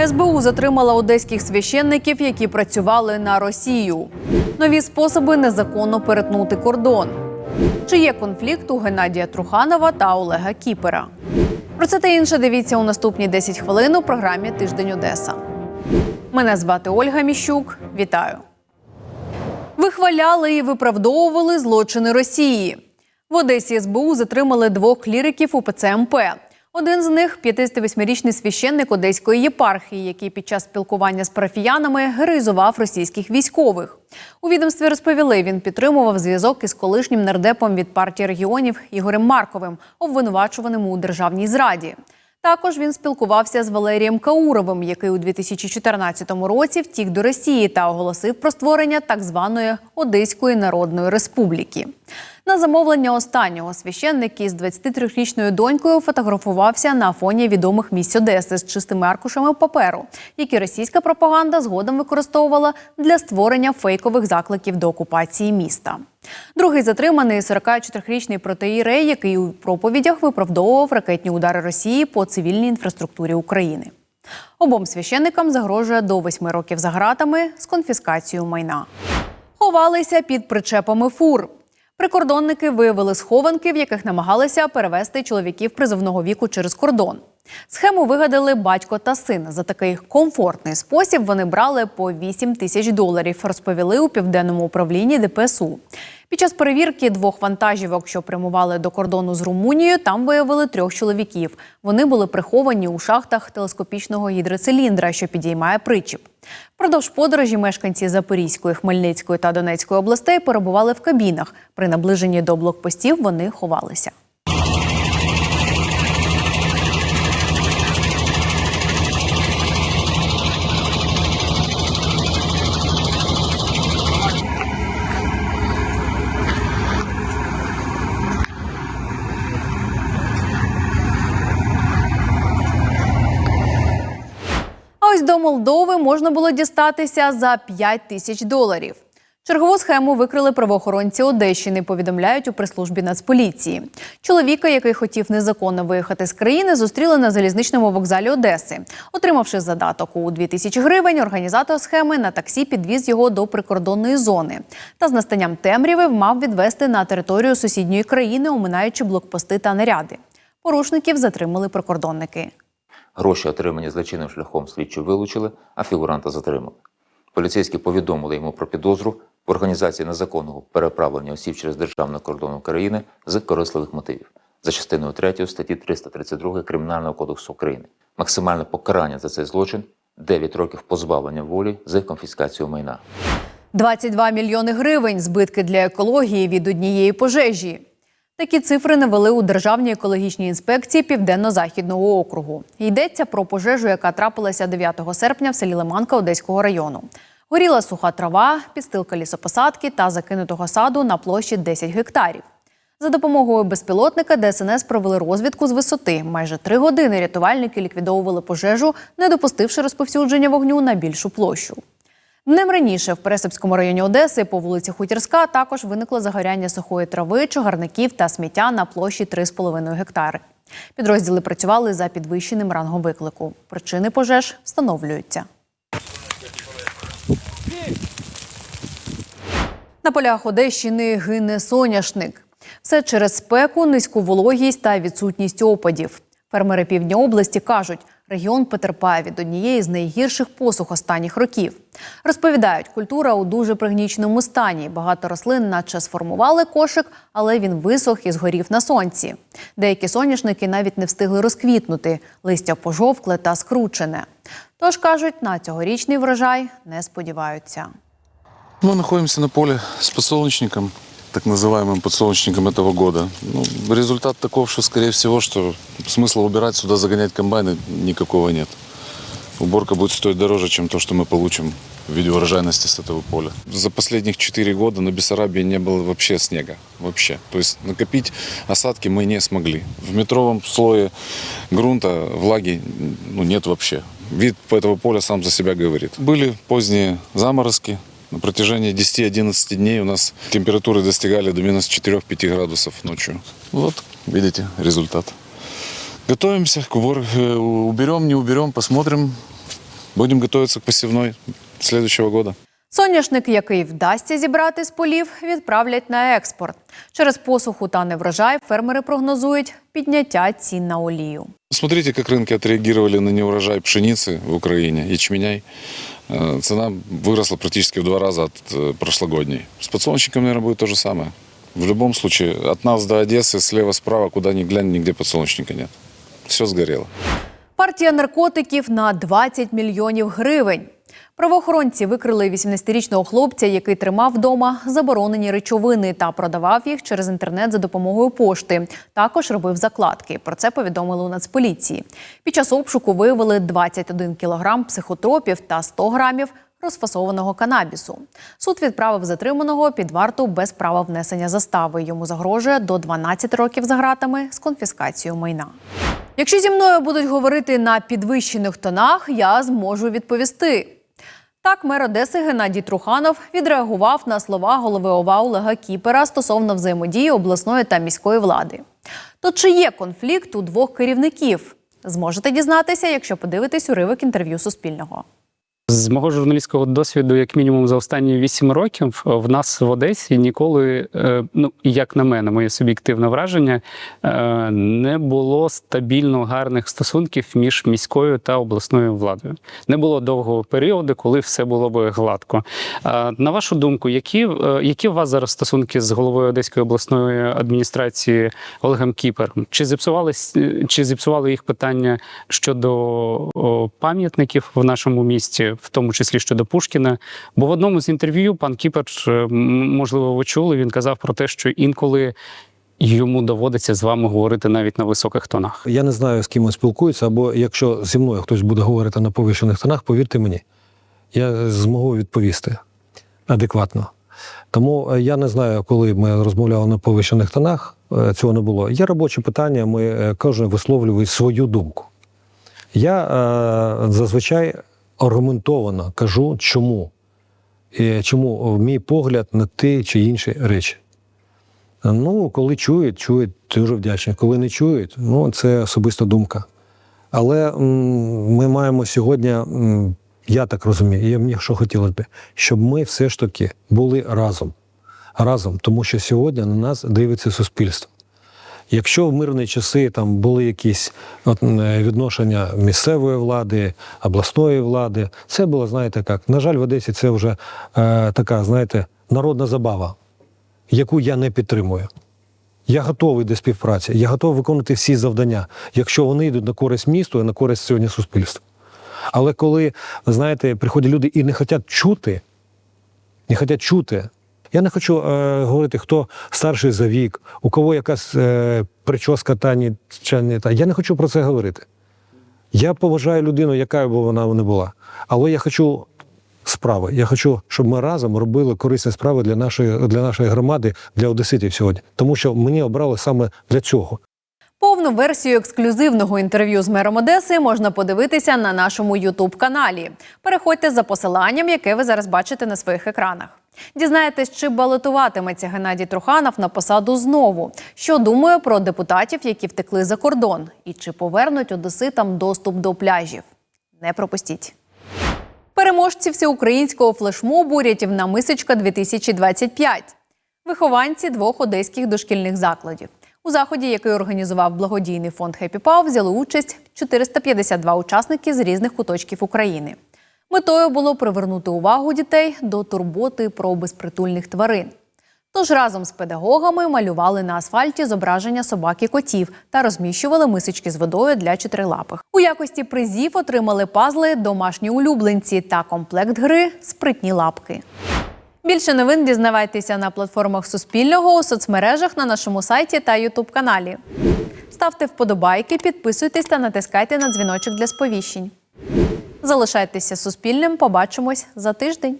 СБУ затримала одеських священників, які працювали на Росію. Нові способи незаконно перетнути кордон. Чи є конфлікт у Геннадія Труханова та Олега Кіпера? Про це та інше дивіться у наступні 10 хвилин у програмі Тиждень Одеса. Мене звати Ольга Міщук. Вітаю. Вихваляли і виправдовували злочини Росії. В Одесі СБУ затримали двох кліриків УПЦ МП. Один з них 58-річний священник Одеської єпархії, який під час спілкування з парафіянами героїзував російських військових. У відомстві розповіли, він підтримував зв'язок із колишнім нардепом від партії регіонів Ігорем Марковим, обвинувачуваним у державній зраді. Також він спілкувався з Валерієм Кауровим, який у 2014 році втік до Росії та оголосив про створення так званої Одеської Народної Республіки. На замовлення останнього священник із 23-річною донькою фотографувався на фоні відомих місць Одеси з чистими аркушами паперу, які російська пропаганда згодом використовувала для створення фейкових закликів до окупації міста. Другий затриманий 44-річний протеїрей, який у проповідях виправдовував ракетні удари Росії по цивільній інфраструктурі України. Обом священникам загрожує до восьми років за ґратами з конфіскацією майна. Ховалися під причепами фур. Прикордонники виявили схованки, в яких намагалися перевести чоловіків призовного віку через кордон. Схему вигадали батько та син. За такий комфортний спосіб вони брали по 8 тисяч доларів, розповіли у південному управлінні ДПСУ. Під час перевірки двох вантажівок, що прямували до кордону з Румунією, там виявили трьох чоловіків. Вони були приховані у шахтах телескопічного гідроциліндра, що підіймає причіп. Впродовж подорожі мешканці Запорізької, Хмельницької та Донецької областей перебували в кабінах. При наближенні до блокпостів вони ховалися. А ось до Молдови можна було дістатися за 5 тисяч доларів. Чергову схему викрили правоохоронці Одещини, повідомляють у прес-службі Нацполіції. Чоловіка, який хотів незаконно виїхати з країни, зустріли на залізничному вокзалі Одеси. Отримавши задаток у 2 тисячі гривень, організатор схеми на таксі підвіз його до прикордонної зони. Та з настанням темряви мав відвести на територію сусідньої країни, оминаючи блокпости та наряди. Порушників затримали прикордонники. Гроші, отримані злочинним шляхом, слідчі вилучили, а фігуранта затримали. Поліцейські повідомили йому про підозру в організації незаконного переправлення осіб через державний кордон України з корисливих мотивів за частиною 3 статті 332 Кримінального кодексу України. Максимальне покарання за цей злочин 9 років позбавлення волі з конфіскацією майна. 22 мільйони гривень збитки для екології від однієї пожежі. Такі цифри навели у Державній екологічній інспекції Південно-Західного округу. Йдеться про пожежу, яка трапилася 9 серпня в селі Лиманка Одеського району. Горіла суха трава, підстилка лісопосадки та закинутого саду на площі 10 гектарів. За допомогою безпілотника ДСНС провели розвідку з висоти. Майже три години рятувальники ліквідовували пожежу, не допустивши розповсюдження вогню на більшу площу. Днем раніше в Пересипському районі Одеси по вулиці Хутірська також виникло загоряння сухої трави, чагарників та сміття на площі 3,5 гектари. Підрозділи працювали за підвищеним рангом виклику. Причини пожеж встановлюються. На полях Одещини гине соняшник. Все через спеку, низьку вологість та відсутність опадів. Фермери півдня області кажуть, регіон потерпає від однієї з найгірших посух останніх років. Розповідають, культура у дуже пригніченому стані. Багато рослин, наче сформували кошик, але він висох і згорів на сонці. Деякі соняшники навіть не встигли розквітнути, листя пожовкле та скручене. Тож кажуть, на цьогорічний врожай не сподіваються. Мы находимся на поле с подсолнечником, так называемым подсолнечником этого года. Ну, результат таков, что, скорее всего, что смысла убирать сюда, загонять комбайны никакого нет. Уборка будет стоить дороже, чем то, что мы получим в виде урожайности с этого поля. За последних 4 года на Бессарабии не было вообще снега. Вообще. То есть накопить осадки мы не смогли. В метровом слое грунта влаги ну, нет вообще. Вид этого поля сам за себя говорит. Были поздние заморозки. На протяжении 10-11 дней у нас температуры достигали до минус 4-5 градусов ночью. Вот, видите, результат. Готовимся к убор... э, Уберем, не уберем, посмотрим. Будем готовиться к посевной следующего года. Соняшник, який вдасться зібрати з полів, відправлять на експорт. Через посуху та неврожай фермери прогнозують підняття цін на олію. Смотрите, как рынки отреагировали на неурожай пшеницы в Украине, ячменяй. Э, Цена выросла практически в два раза от э, прошлогодней. С подсолнечником, наверное, будет то же самое. В любом случае, от нас до Одессы, слева-справа, куда ни глянь, нигде подсолнечника нет. Все сгорело. Партія наркотиків на 20 мільйонів гривень. Правоохоронці викрили 18-річного хлопця, який тримав вдома заборонені речовини та продавав їх через інтернет за допомогою пошти. Також робив закладки. Про це повідомили у Нацполіції. Під час обшуку виявили 21 кілограм психотропів та 100 грамів розфасованого канабісу. Суд відправив затриманого під варту без права внесення застави. Йому загрожує до 12 років за ґратами з конфіскацією майна. Якщо зі мною будуть говорити на підвищених тонах, я зможу відповісти. Так, мер Одеси Геннадій Труханов відреагував на слова голови ОВА Олега Кіпера стосовно взаємодії обласної та міської влади. То чи є конфлікт у двох керівників? Зможете дізнатися, якщо подивитесь уривок інтерв'ю Суспільного. З мого журналістського досвіду, як мінімум, за останні вісім років, в нас в Одесі ніколи, е, ну як на мене, моє суб'єктивне враження, е, не було стабільно гарних стосунків між міською та обласною владою. Не було довгого періоду, коли все було би гладко. Е, На вашу думку, які, е, які у вас зараз стосунки з головою Одеської обласної адміністрації Олегом Кіпером? Чи зіпсувались, чи зіпсували їх питання щодо пам'ятників в нашому місті, в тому числі щодо Пушкіна? Бо в одному з інтерв'ю пан Кіпер, е, можливо, ви чули, він казав про те, що інколи йому доводиться з вами говорити навіть на високих тонах. Я не знаю, з ким він спілкується, або якщо зі мною хтось буде говорити на повищених тонах, повірте мені, я зможу відповісти адекватно. Тому е, я не знаю, коли ми розмовляли на повищених тонах, е, цього не було. Є робочі питання, ми кожен висловлює свою думку. Я зазвичай аргументовано кажу, чому. І чому мій погляд на ті чи інші речі. Ну, коли чують, чують, дуже вдячні. Коли не чують, ну це особиста думка. Але ми маємо сьогодні, я так розумію, і мені що хотілося б, щоб ми все ж таки були разом. Разом, тому що сьогодні на нас дивиться суспільство. Якщо в мирні часи там були якісь е, відношення місцевої влади, обласної влади, це було, знаєте як. На жаль, в Одесі це вже е, така, знаєте, народна забава, яку я не підтримую. Я готовий до співпраці, я готовий виконувати всі завдання, якщо вони йдуть на користь місту і на користь сьогодні суспільству. Але коли, знаєте, приходять люди і не хочуть чути, не хочуть чути. Я не хочу е, говорити, хто старший за вік, у кого якась е, прическа та ні, чи не та. Я не хочу про це говорити. Я поважаю людину, яка б вона не була. Але я хочу справи. Я хочу, щоб ми разом робили корисні справи для нашої, для нашої громади, для одеситів сьогодні. Тому що мені обрали саме для цього. Повну версію ексклюзивного інтерв'ю з мером Одеси можна подивитися на нашому Ютуб каналі. Переходьте за посиланням, яке ви зараз бачите на своїх екранах. Дізнаєтесь, чи балотуватиметься Геннадій Труханов на посаду знову. Що думає про депутатів, які втекли за кордон, і чи повернуть одеситам доступ до пляжів. Не пропустіть. Переможці всеукраїнського флешмобу Рятівна мисочка 2025 Вихованці двох одеських дошкільних закладів. У заході, який організував благодійний фонд «Хеппі Пау», взяли участь 452 учасники з різних куточків України. Метою було привернути увагу дітей до турботи про безпритульних тварин. Тож разом з педагогами малювали на асфальті зображення собак і котів та розміщували мисочки з водою для чотирилапих. У якості призів отримали пазли домашні улюбленці та комплект гри Спритні лапки. Більше новин дізнавайтеся на платформах Суспільного у соцмережах на нашому сайті та Ютуб каналі. Ставте вподобайки, підписуйтесь та натискайте на дзвіночок для сповіщень. Залишайтеся суспільним. Побачимось за тиждень.